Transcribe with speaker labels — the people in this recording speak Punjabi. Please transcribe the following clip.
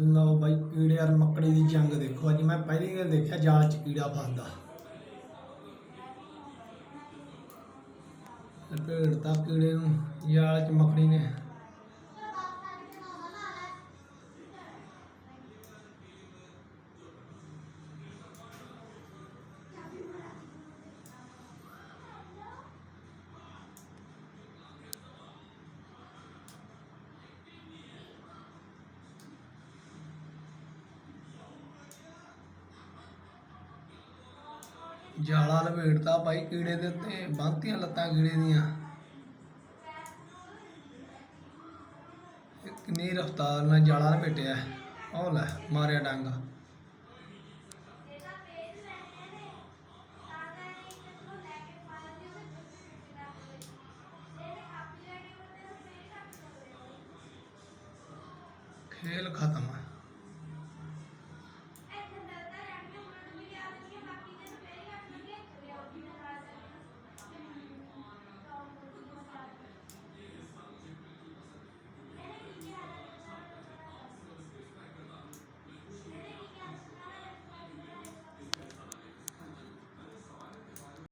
Speaker 1: ਲਓ ਬਾਈ, ਕੀੜੇ ਔਰ ਮੱਕੜੀ ਦੀ ਜੰਗ ਦੇਖੋ। ਅੱਜ ਮੈਂ ਪਹਿਲੀ ਵਾਰ ਦੇਖਿਆ ਜਾਲ 'ਚ ਕੀੜਾ ਫਸਦਾ। ਭੇੜਤਾ ਕੀੜੇ ਨੂੰ, ਜਾਲ 'ਚ ਮੱਕੜੀ ਨੇ। ਜਾਲਾ ਲਪੇਟਤਾ ਭਾਈ ਕੀੜੇ ਦੇ ਉੱਤੇ ਬੰਨਤੀਆਂ ਲੱਤਾਂ ਕੀੜੇ ਦੀਆਂ। ਇਹ ਕਿੰਨੀ ਰਫਤਾਰ ਨਾਲ ਜਾਲਾ ਲਪੇਟਿਆ ਉਹ ਲੈ, ਮਾਰਿਆ ਡਾਂਗਾ। ਖੇਲ ਖਤਮ ਹੈ।